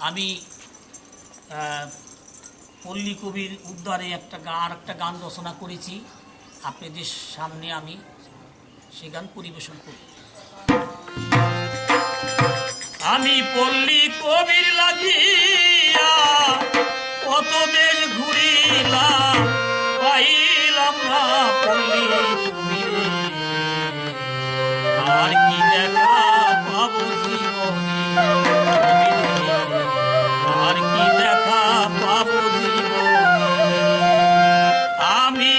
আমি পল্লী কবির উদ্ধারে একটা গান আর একটা গান রচনা করেছি। আপনাদের সামনে আমি সে গান পরিবেশন করি আমি পল্লী কবির লাগিয়া কত দেশ ঘুরিলাম, পাইলাম না পল্লী কবিরে আর কি দেখা পাবো জীবনে? আর কি দেখা পাবো জীবনে আমি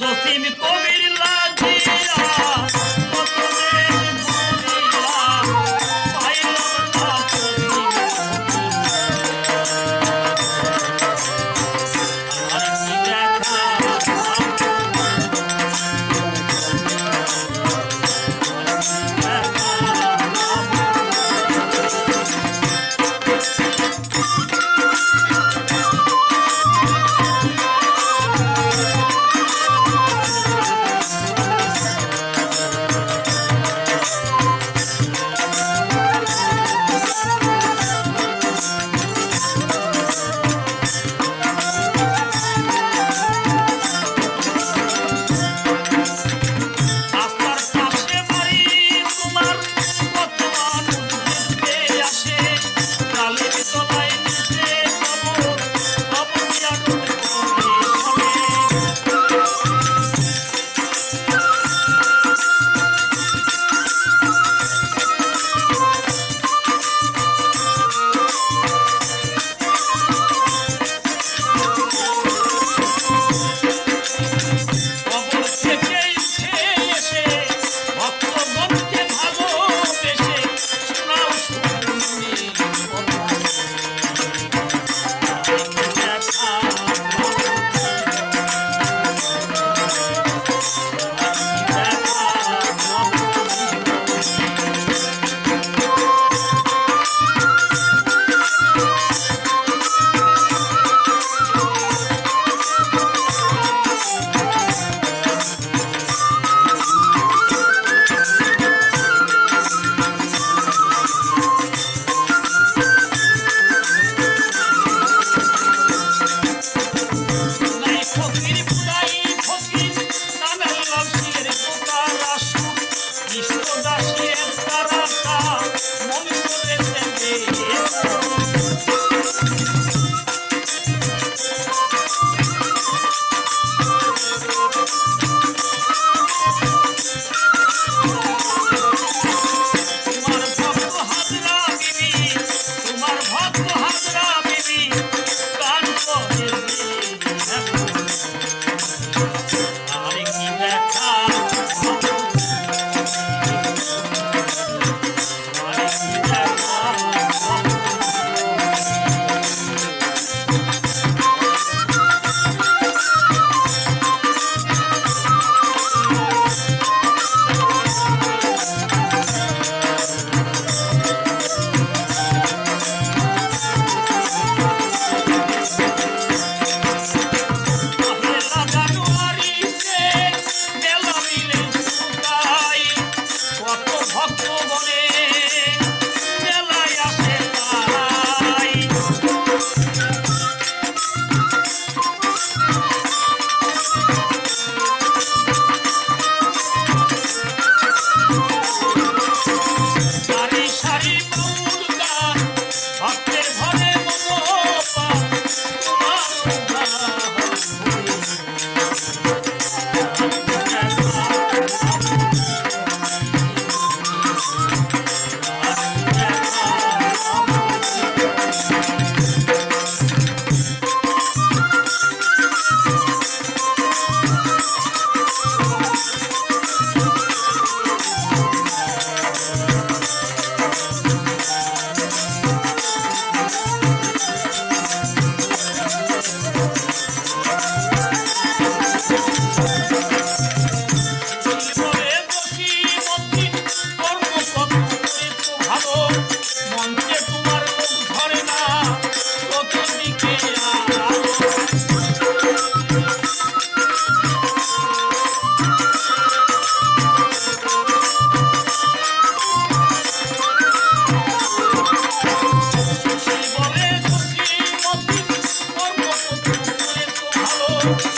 জসিম কবির লাগিয়া Thank you.